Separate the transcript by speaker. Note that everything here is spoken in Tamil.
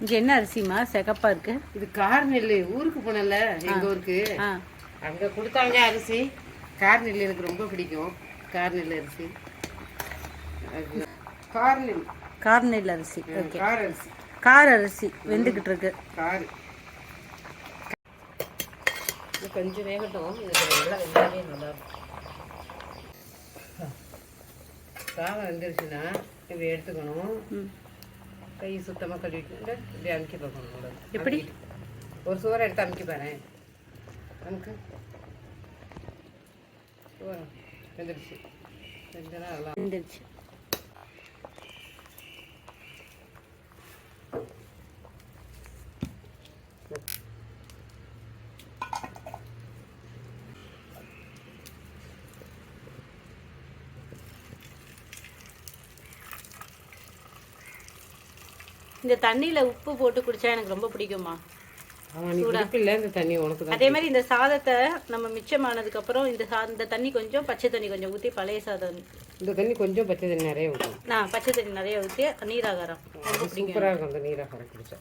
Speaker 1: இங்கே என்ன அரிசிமா சிகப்பா இருக்கு.
Speaker 2: இது கார் நெல் ஊருக்கு போனல எங்க ஊருக்கு. அங்க கொடுத்தாங்க அரிசி. கார் நெல் எனக்கு ரொம்ப பிடிக்கும். கார் நெல் அரிசி. கார் நெல்
Speaker 1: கார் நெல் அரிசி ஓகே.
Speaker 2: கார் அரிசி.
Speaker 1: கார் அரிசி வெந்துக்கிட்டு இருக்கு.
Speaker 2: கார். இது கொஞ்சம் வேகட்டும். இதுக்கு நல்லா வெந்தாலே நல்லா இருக்கும். சாதம் வெந்துருச்சுன்னா இப்படி எடுத்துக்கணும். கை சுத்தமாக கழுவிட்டு இப்படி அமுக்கி பார்க்கணும்.
Speaker 1: எப்படி?
Speaker 2: ஒரு சுவரை எடுத்து அமுக்கி பாரு. அமுக்கு. சுவரம் வெந்துருச்சு.
Speaker 1: வெந்துருச்சு. இந்த தண்ணியில உப்பு போட்டு குடிச்சா எனக்கு ரொம்ப பிடிக்குமா அதே மாதிரி இந்த சாதத்தை நம்ம மிச்சமானதுக்கு அப்புறம் இந்த இந்த தண்ணி கொஞ்சம் பச்சை தண்ணி கொஞ்சம் ஊற்றி பழைய சாதம்.
Speaker 2: இந்த தண்ணி கொஞ்சம் பச்சை தண்ணி நிறைய ஊற்றும்
Speaker 1: நான் பச்சை தண்ணி நிறைய ஊற்றி நீராகாரம்.
Speaker 2: சூப்பராக இருக்கும் அந்த நீராக குடிச்சா.